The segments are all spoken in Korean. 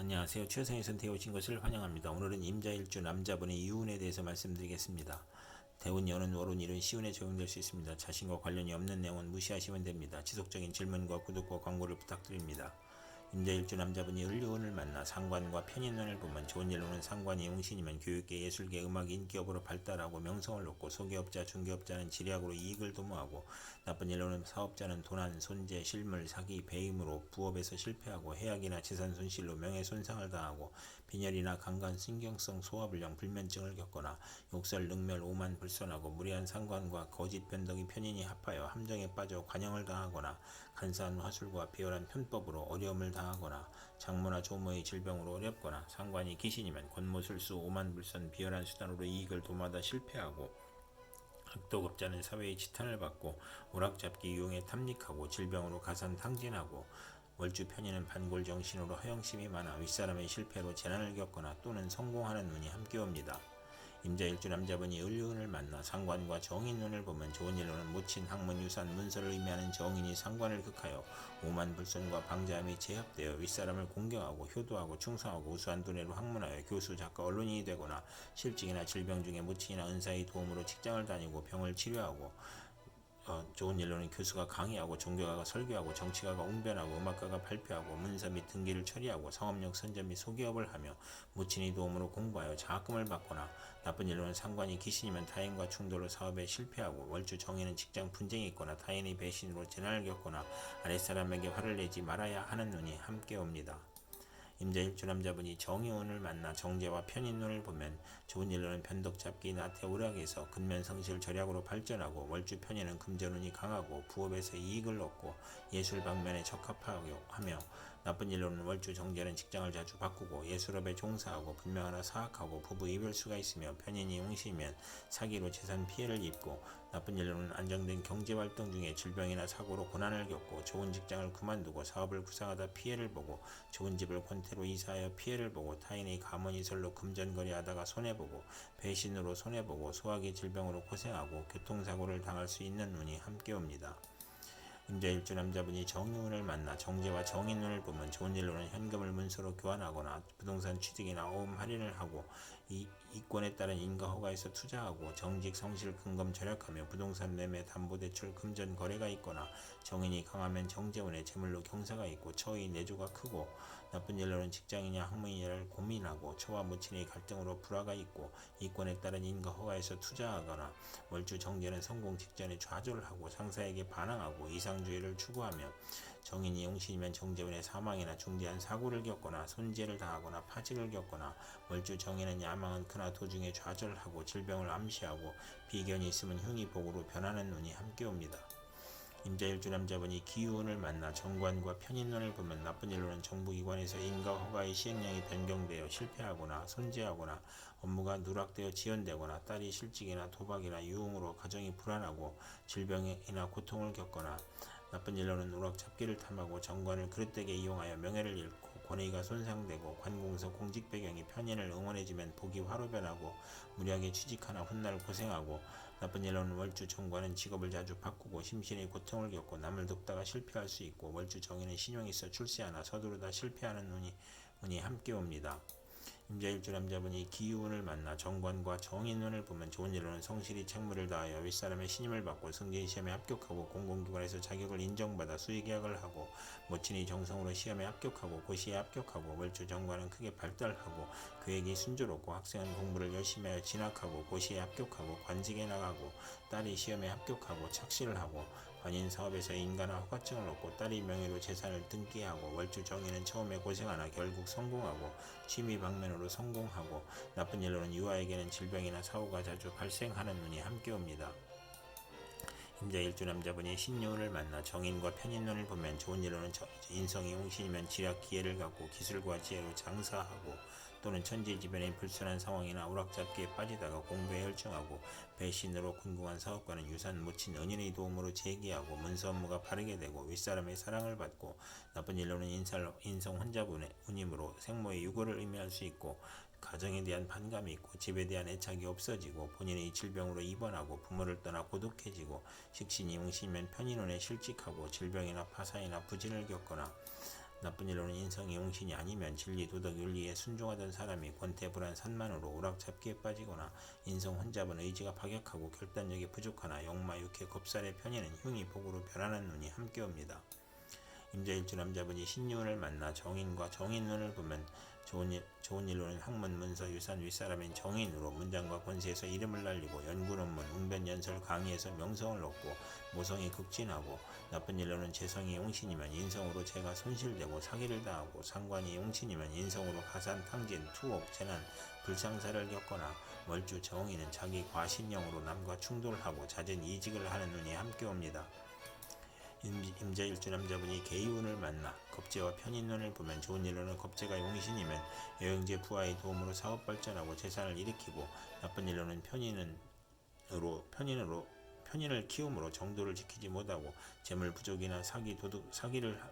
안녕하세요. 최성의 선택에 오신 것을 환영합니다. 오늘은 임자일주 남자분의 이혼에 대해서 말씀드리겠습니다. 대운, 연운, 월운, 일은 시운에 적용될 수 있습니다. 자신과 관련이 없는 내용은 무시하시면 됩니다. 지속적인 질문과 구독과 광고를 부탁드립니다. 임자일주 남자분이 을료운을 만나 상관과 편인운을 보면 좋은 일로는 상관이 용신이면 교육계, 예술계, 음악, 인기업으로 발달하고 명성을 얻고 소기업자, 중개업자는 지략으로 이익을 도모하고 나쁜 일로는 사업자는 도난, 손재, 실물, 사기, 배임으로 부업에서 실패하고 해악이나 재산 손실로 명예 손상을 당하고 빈혈이나 강간, 신경성 소화불량, 불면증을 겪거나 욕설, 능멸, 오만, 불선하고 무리한 상관과 거짓 변덕이 편인이 합하여 함정에 빠져 관영을 당하거나 간사한 화술과 비열한 편법으로 어려움을 당하거나 장모나 조모의 질병으로 어렵거나 상관이 귀신이면 권모술수, 오만, 불선, 비열한 수단으로 이익을 도마다 실패하고 악도급자는 사회의 지탄을 받고 오락잡기 유흥에 탐닉하고 질병으로 가산 탕진하고 월주 편인은 반골 정신으로 허영심이 많아 윗사람의 실패로 재난을 겪거나 또는 성공하는 운이 함께 옵니다. 임자일주 남자분이 을류운을 만나 상관과 정인운을 보면 좋은 일로는 모친 학문 유산 문서를 의미하는 정인이 상관을 극하여 오만 불선과 방자함이 제합되어 윗사람을 공경하고 효도하고 충성하고 우수한 두뇌로 학문하여 교수 작가 언론인이 되거나 실직이나 질병 중에 모친이나 은사의 도움으로 직장을 다니고 병을 치료하고 어, 좋은 일로는 교수가 강의하고 종교가가 설교하고 정치가가 웅변하고 음악가가 발표하고 문서 및 등기를 처리하고 상업력 선전 및 소기업을 하며 무친의 도움으로 공부하여 장학금을 받거나 나쁜 일로는 상관이 귀신이면 타인과 충돌로 사업에 실패하고 월주 정의는 직장 분쟁이 있거나 타인의 배신으로 재난을 겪거나 아랫사람에게 화를 내지 말아야 하는 눈이 함께 옵니다. 임자일 주 남자분이 정의운을 만나 정제와 편인운을 보면 좋은 일로는 변덕잡기 나태 오락에서 근면성실 절약으로 발전하고 월주 편인은 금전운이 강하고 부업에서 이익을 얻고 예술 방면에 적합하며 나쁜 일로는 월주 정제는 직장을 자주 바꾸고 예술업에 종사하고 분명하나 사악하고 부부 이별수가 있으며 편인이 용시면 사기로 재산 피해를 입고 나쁜 일로는 안정된 경제활동 중에 질병이나 사고로 고난을 겪고 좋은 직장을 그만두고 사업을 구상하다 피해를 보고 좋은 집을 권태로 이사하여 피해를 보고 타인의 가문이설로 금전거래하다가 손해보고 배신으로 손해보고 소화기 질병으로 고생하고 교통사고를 당할 수 있는 운이 함께 옵니다. 임자일주 남자분이 정의운을 만나 정제와 정인운을 보면 좋은 일로는 현금을 문서로 교환하거나 부동산 취득이나 어음 할인을 하고 이 이권에 따른 인가 허가에서 투자하고 정직 성실 근검 절약하며 부동산 매매 담보대출 금전 거래가 있거나 정인이 강하면 정재운에 재물로 경사가 있고 처의 내조가 크고 나쁜 일로는 직장이냐 학문이냐를 고민하고 처와 무친의 갈등으로 불화가 있고 이권에 따른 인가 허가에서 투자하거나 월주 정제는 성공 직전에 좌절을 하고 상사에게 반항하고 이상주의를 추구하며 정인이 용신이면 정재운의 사망이나 중대한 사고를 겪거나 손재를 당하거나 파직을 겪거나 월주 정인은 야망은 그나 도중에 좌절하고 질병을 암시하고 비견이 있으면 흉이 복으로 변하는 운이 함께 옵니다. 임자일주 남자분이 기운을 만나 정관과 편인론을 보면 나쁜 일로는 정부기관에서 인가 허가의 시행령이 변경되어 실패하거나 손재하거나 업무가 누락되어 지연되거나 딸이 실직이나 도박이나 유흥으로 가정이 불안하고 질병이나 고통을 겪거나 나쁜 일로는 우락 잡기를 탐하고 정관을 그릇되게 이용하여 명예를 잃고 권위가 손상되고 관공서 공직 배경이 편인을 응원해주면 복이 화로 변하고 무리하게 취직하나 훗날 고생하고 나쁜 일로는 월주 정관은 직업을 자주 바꾸고 심신의 고통을 겪고 남을 돕다가 실패할 수 있고 월주 정인은 신용이 있어 출세하나 서두르다 실패하는 운이, 운이 함께 옵니다. 임자일주 남자분이 기운을 만나 정관과 정인운을 보면 좋은 일로는 성실히 책무를 다하여 윗사람의 신임을 받고 승진 시험에 합격하고 공공기관에서 자격을 인정받아 수의계약을 하고 모친이 정성으로 시험에 합격하고 고시에 합격하고 월주 정관은 크게 발달하고 계획이 순조롭고 학생은 공부를 열심히 하여 진학하고 고시에 합격하고 관직에 나가고 딸이 시험에 합격하고 착실을 하고 관인 사업에서 인간화 허가증을 얻고 딸이 명예로 재산을 등기하고 월주 정의는 처음에 고생하나 결국 성공하고 취미 방면으로 성공하고 나쁜 일로는 유아에게는 질병이나 사고가 자주 발생하는 운이 함께 옵니다. 임자 일주 남자분이 신유를 만나 정인과 편인론을 보면 좋은 일로는 인성이 홍신이면 지략 기회를 갖고 기술과 지혜로 장사하고 또는 천지지변의 불순한 상황이나 오락잡기에 빠지다가 공부에 열중하고 배신으로 궁금한 사업가는 유산 묻힌 은인의 도움으로 재기하고 문서 업무가 바르게 되고 윗사람의 사랑을 받고 나쁜 일로는 인살, 인성 혼자분의 운임으로 생모의 유고를 의미할 수 있고 가정에 대한 반감이 있고 집에 대한 애착이 없어지고 본인의 질병으로 입원하고 부모를 떠나 고독해지고 식신이 용신이면 편인원에 실직하고 질병이나 파산이나 부진을 겪거나 나쁜 일로는 인성이 용신이 아니면 진리 도덕 윤리에 순종하던 사람이 권태불안 산만으로 오락잡기에 빠지거나 인성 혼잡은 의지가 파격하고 결단력이 부족하나 욕마 육회 겁살의 편에는 흉이 복으로 변하는 눈이 함께 옵니다. 임자일주 남자분이 신유을 만나 정인과 정인 눈을 보면 좋은, 일, 좋은 일로는 학문 문서 유산 윗사람인 정인으로 문장과 권세에서 이름을 날리고 연구 논문 웅변 연설 강의에서 명성을 얻고 모성이 극진하고 나쁜 일로는 재성이 용신이면 인성으로 재가 손실되고 사기를 당하고 상관이 용신이면 인성으로 가산 탕진 투옥 재난 불상사를 겪거나 월주 정인은 자기 과신형으로 남과 충돌하고 잦은 이직을 하는 눈이 함께 옵니다. 임- 임자일주 남자분이 개이운을 만나 겁재와 편인운을 보면 좋은 일로는 겁재가 용신이면 여행제 부하의 도움으로 사업 발전하고 재산을 일으키고 나쁜 일로는 편인으로 편인으로 편인을 키움으로 정도를 지키지 못하고 재물 부족이나 사기 도둑 사기를 하-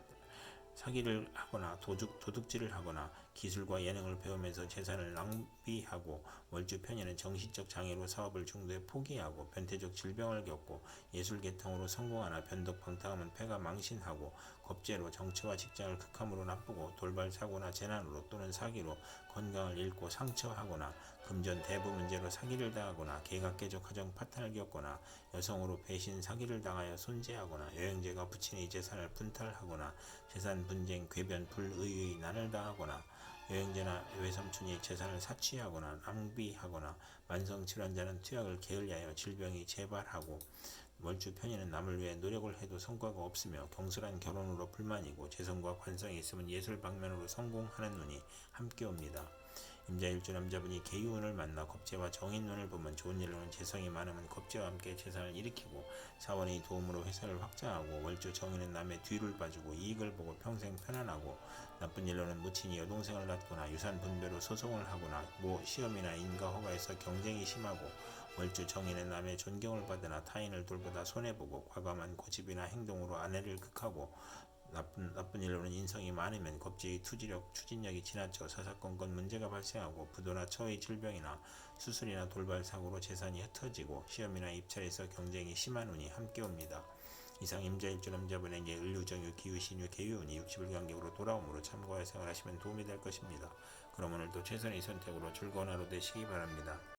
사기를 하거나 도둑, 도둑질을 하거나 기술과 예능을 배우면서 재산을 낭비하고 월주 편에는 정신적 장애로 사업을 중도에 포기하고 변태적 질병을 겪고 예술 계통으로 성공하나 변덕 방탕하면 패가 망신하고 겁재로 정치와 직장을 극함으로 나쁘고 돌발 사고나 재난으로 또는 사기로 건강을 잃고 상처하거나 금전 대부 문제로 사기를 당하거나 개각개적 가정 파탄을 겪거나 여성으로 배신 사기를 당하여 손재하거나 여행제가 부친의 재산을 분탈하거나 재산 분쟁 궤변 불의의 난을 당하거나 여행제나 외삼촌이 재산을 사취하거나 낭비하거나 만성 질환자는 투약을 게을리하여 질병이 재발하고 월주 편의는 남을 위해 노력을 해도 성과가 없으며 경솔한 결혼으로 불만이고 재성과 관성이 있으면 예술 방면으로 성공하는 눈이 함께 옵니다. 임자일주 남자분이 개유운을 만나 겁재와 정인운을 보면 좋은 일로는 재성이 많으면 겁재와 함께 재산을 일으키고 사원의 도움으로 회사를 확장하고 월주 정인은 남의 뒤를 봐주고 이익을 보고 평생 편안하고 나쁜 일로는 무친이 여동생을 낳거나 유산 분배로 소송을 하거나 모 시험이나 인가 허가에서 경쟁이 심하고 월주 정인은 남의 존경을 받으나 타인을 돌보다 손해보고 과감한 고집이나 행동으로 아내를 극하고 나쁜, 나쁜 일로는 인성이 많으면 겁재의 투지력, 추진력이 지나쳐 사사건건 문제가 발생하고 부도나 처의 질병이나 수술이나 돌발 사고로 재산이 흩어지고 시험이나 입찰에서 경쟁이 심한 운이 함께 옵니다. 이상 임자일주 남자분에게 을류정유, 기유신유, 개유운이 60일 간격으로 돌아오므로 참고하여 생활하시면 도움이 될 것입니다. 그럼 오늘도 최선의 선택으로 즐거운 하루 되시기 바랍니다.